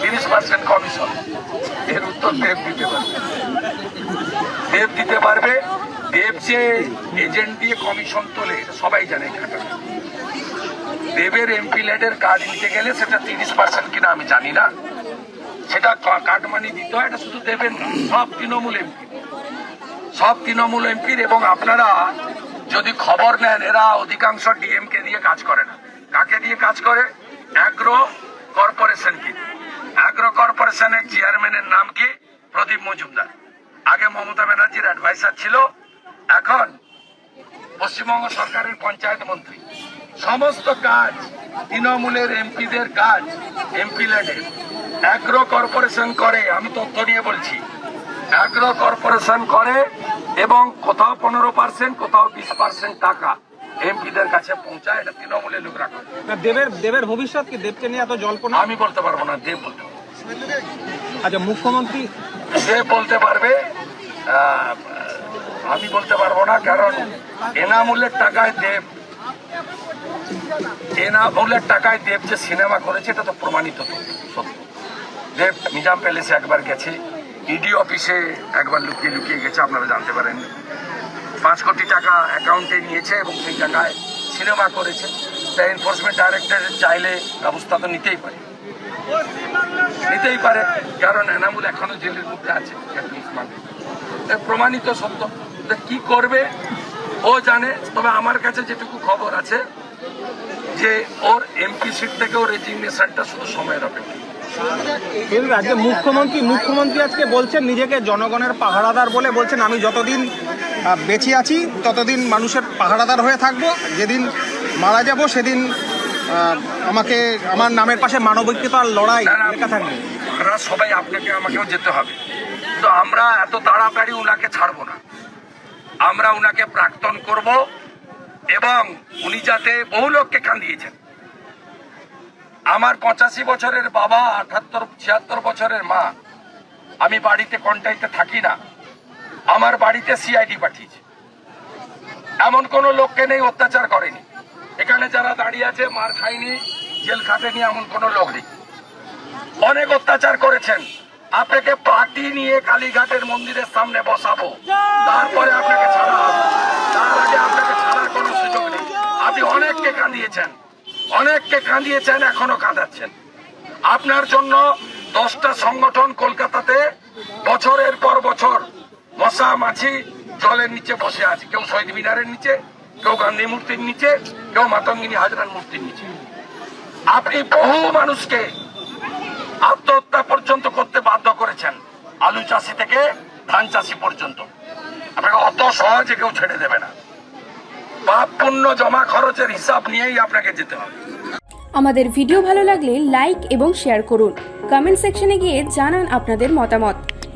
তিরিশ percent commission এর উত্তর দেব দিতে পারবে। দেব দিতে পারবে। দেব যে এজেন্ট দিয়ে কমিশন তোলে সবাই জানে এই দেবের এমপি লেডের কাজ নিতে গেলে সেটা তিরিশ পার্সেন্ট কিনা আমি জানি না। সেটা কা- কাটমানি দিতে হয় এটা শুধু দেবেন সব তৃণমূল এমপি সব তৃণমূল এমপির এবং আপনারা যদি খবর নেন এরা অধিকাংশ ডিএমকে দিয়ে কাজ করে না। কাকে দিয়ে কাজ করে? অ্যাগ্রো কর্পোরেশন কি? অ্যাগ্রো কর্পোরেশনের চেয়ারম্যানের নাম কি? প্রদীপ মজুমদার। আগে মমতা ব্যানার্জির অ্যাডভাইসার ছিল, এখন পশ্চিমবঙ্গ সরকারের পঞ্চায়েত মন্ত্রী। সমস্ত কাজ তৃণমূলের এমপিদের কাজ, এমপি ল্যান্ডের অ্যাগ্রো কর্পোরেশন করে, আমি তথ্য নিয়ে বলছি। অ্যাগ্রো কর্পোরেশন করে এবং কোথাও পনেরো পার্সেন্ট কোথাও বিশ পার্সেন্ট টাকা। এমপিদের কাছে পৌঁছায় এটা তৃণমূলের লোকরা দেবের দেবের ভবিষ্যৎ কি? দেবকে নিয়ে এত জল্পনা? আমি বলতে পারব না দেব বলতে। আচ্ছা মুখ্যমন্ত্রী দেব বলতে পারবে আমি বলতে পারব না কারণ এনামূলের টাকায় দেব এনামূলের টাকায় দেব যে সিনেমা করেছে এটা তো প্রমাণিত তো সত্য। দেব নিজাম প্যালেসে একবার গেছে ইডি অফিসে একবার লুকিয়ে লুকিয়ে গেছে আপনারা জানতে পারেন। পাঁচ কোটি টাকা অ্যাকাউন্টে নিয়েছে এবং সেই টাকায় সিনেমা করেছে। তা এনফোর্সমেন্ট ডাইরেক্টর চাইলে ব্যবস্থা তো নিতেই পারে। নিতেই পারে, কারণ এনামুল এখনও জেলের মধ্যে আছে। প্রমাণিত সত্য। কি করবে, ও জানে, তবে আমার কাছে যেটুকু খবর আছে, যে ওর এমপি সিট থেকেও রেজিগনেশনটা শুধু সময়ের অপেক্ষা। মুখ্যমন্ত্রী মুখ্যমন্ত্রী আজকে বলছেন, নিজেকে জনগণের পাহারাদার বলে বলছেন, আমি যতদিন বেঁচে আছি ততদিন মানুষের পাহারাদার হয়ে থাকব। যেদিন মারা যাব সেদিন আমাকে আমার নামের পাশে মানবিকতার লড়াই লেখা থাকবে। সবাই আপনাকে আমাকেও যেতে হবে। তো আমরা এত তাড়াতাড়ি উনাকে ছাড়বো না। আমরা উনাকে প্রাক্তন করব এবং উনি যাতে বহু লোককে কান্দিয়েছেন আমার পঁচাশি বছরের বাবা আঠাত্তর ছিয়াত্তর বছরের মা আমি বাড়িতে কন্টাইতে থাকি না। আমার বাড়িতে সিআইডি পাঠিয়েছে। এমন কোন লোককে নেই, অত্যাচার করেনি। এখানে যারা দাঁড়িয়ে আছে, মার খায়নি, জেল খাটেনি, এমন কোন লোক নেই। অনেক অত্যাচার করেছেন। আপনাকে পার্টি নিয়ে কালীঘাটের মন্দিরের সামনে বসাবো। তারপরে আপনাকে ছাড়া তার আগে আপনাকে ছাড়ার কোনো সুযোগ নেই। আপনি অনেককে কাঁদিয়েছেন। অনেককে কাঁদিয়েছেন, এখনও কাঁদাচ্ছেন। আপনার জন্য দশটা সংগঠন কলকাতাতে বছরের পর বছর মশা মাছি জলের নিচে বসে আছে। কেউ শহীদ মিনারের নিচে, কেউ গান্ধী মূর্তির নিচে, কেউ মাতঙ্গিনী হাজরার মূর্তির নিচে। আপনি বহু মানুষকে আত্মহত্যা পর্যন্ত করতে বাধ্য করেছেন, আলু চাষি থেকে ধান চাষি পর্যন্ত। আপনাকে অত সহজে কেউ ছেড়ে দেবে না। পাপ পুণ্য জমা খরচের হিসাব নিয়েই আপনাকে যেতে হবে। আমাদের ভিডিও ভালো লাগলে লাইক এবং শেয়ার করুন। কমেন্ট সেকশনে গিয়ে জানান আপনাদের মতামত।